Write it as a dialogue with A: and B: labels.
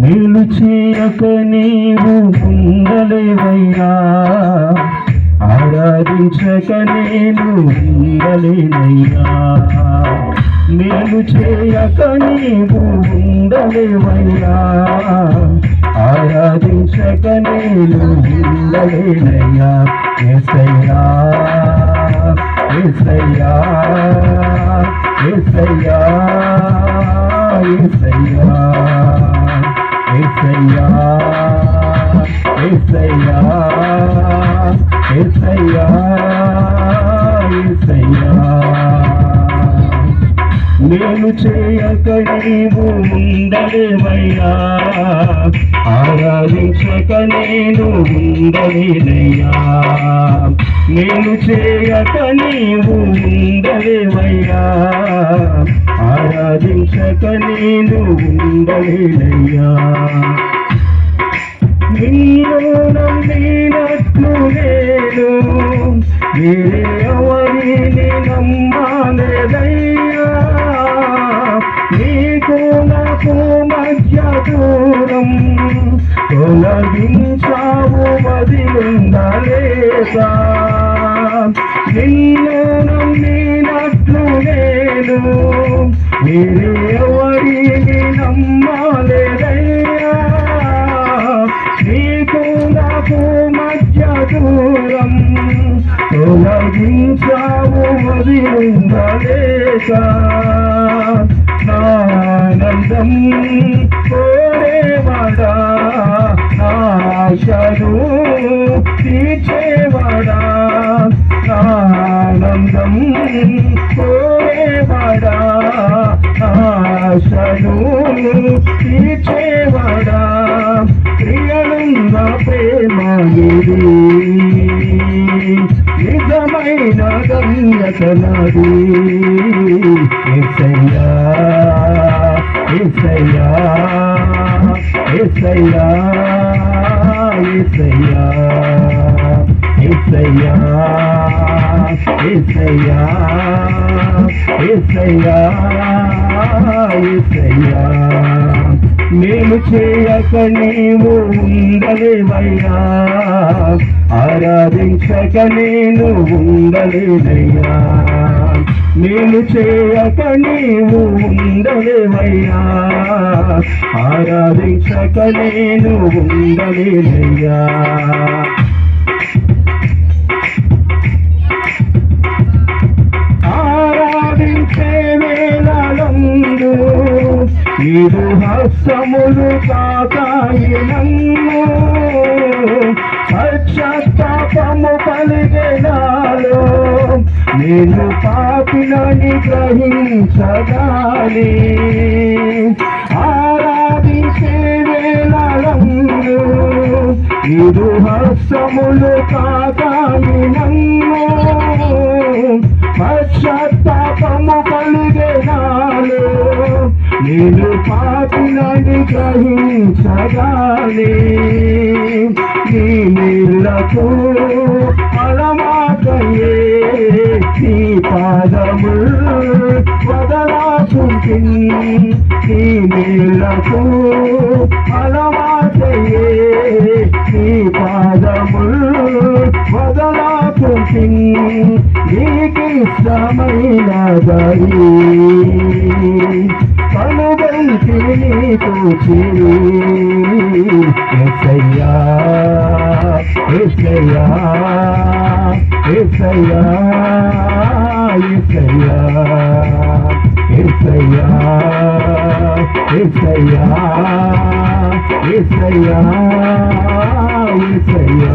A: మేలు చేయక నీవు ఉండలేవయ్యా ఆరాధించక నేను ఉండలేనయ్యా మేలు చేయక నీవు ఉండలేవయ్యా ఆరాధించక నేను ఉండలేనయ్యా ఎసయ్యా ఎసయ్యా ఎసయ్యా ఏసయ్యా ఏసయ్యా. నేను చేయక నీవు ఉండలేవయ్యా. ఆరాధించక నేను ఉండలేనయ్యా. నేను చేయక నీవు ఉండలేవయ్యా. ఆరాధించక నేను ఉండలేనయ్యా. నిన్ను వేరే ఎవరిని నీకు నాకు మధ్య దూరం తొలగించావు వదిలుందలేసా నిన్ను నమ్మినట్లు నేను వేరే నమ్మలేదయ్యా? నమ్మాలేదయ్యా తొలగించావు వదిలిందలేక నానందం కోరేవాడా నాశను తీర్చేవాడా. ఆనందం కోరేవాడా ఆశను తీర్చేవాడా. ప్రియనుంద ప్రేమ ఇది. గమ్యతనది ఎసయ్యా ఎసయ్యా ఎసయ్యా ఎసయ్యా ఎసయ్యా ఎసయ్యా ఎసయ్యా ఎసయ్యా. మేము చేయక నీవు ఉండలేవయ్యా. ఆరాధించక నేను ఉండలేదయ్యా. నేను చేయక నీవు ఉండలేవయ్యా. ఆరాధించక నేను ఉండలేదయ్యా. ఇరు హస్తములు కాకాయి నన్ను. పశ్చాత్తాపము పలిగెనాలో నేను పాపినని గ్రహించగాలి ఆరాధించే వేళలందు ఇరు హస్తములు కాకాయి నన్ను. పశ్చాత్తాపము పలి నేను పాపినని గ్రహించగానే నీ నీళ్ళతో పడమాకయే నీ పాదము వదలాకుంటే నీ నీళ్ళతో అలవాటయే నీ పాదము వదలాకుంటే నీకిష్టమైన దయీ దరి కనుగంటి నీకు చిరు ఎసయ్యా ఎసయ్యా ఎసయ్యా ఎసయ్యా ఎసయ్యా ఎసయ్యా ఎసయ్యా ఎసయ్యా